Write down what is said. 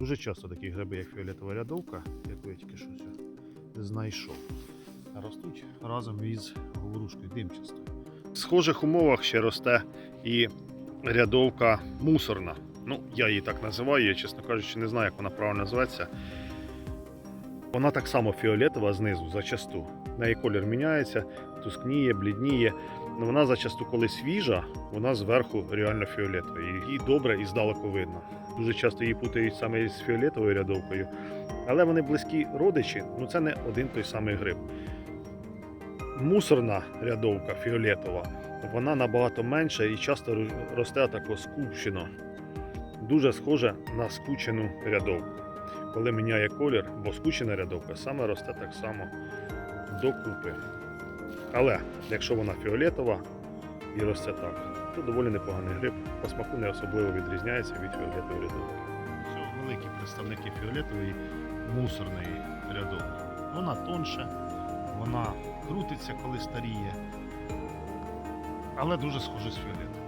Дуже часто такі гриби, як фіолетова рядовка, яку я тільки що знайшов, ростуть разом із говорушкою димчастою. В схожих умовах ще росте і рядовка мусорна. Ну, я її так називаю, я, чесно кажучи, не знаю, як вона правильно називається. Вона так само фіолетова знизу зачасту. Неї колір міняється, тускніє, блідніє. Ну, вона зачасту, коли свіжа, вона зверху реально фіолетова. Її добре і здалеку видно. Дуже часто її путають саме з фіолетовою рядовкою. Але вони близькі родичі, ну це не один той самий гриб. Мусорна рядовка фіолетова, вона набагато менша і часто росте тако скупчено. Дуже схожа на скучену рядовку. Коли міняє колір, бо скучена рядовка саме росте так само докупи. Але якщо вона фіолетова і росте так, то доволі непоганий гриб. По смаку не особливо відрізняється від фіолетової рядовки. Це великі представники фіолетової мусорної рядовки. Вона тонша, вона крутиться, коли старіє, але дуже схожа з фіолетовою.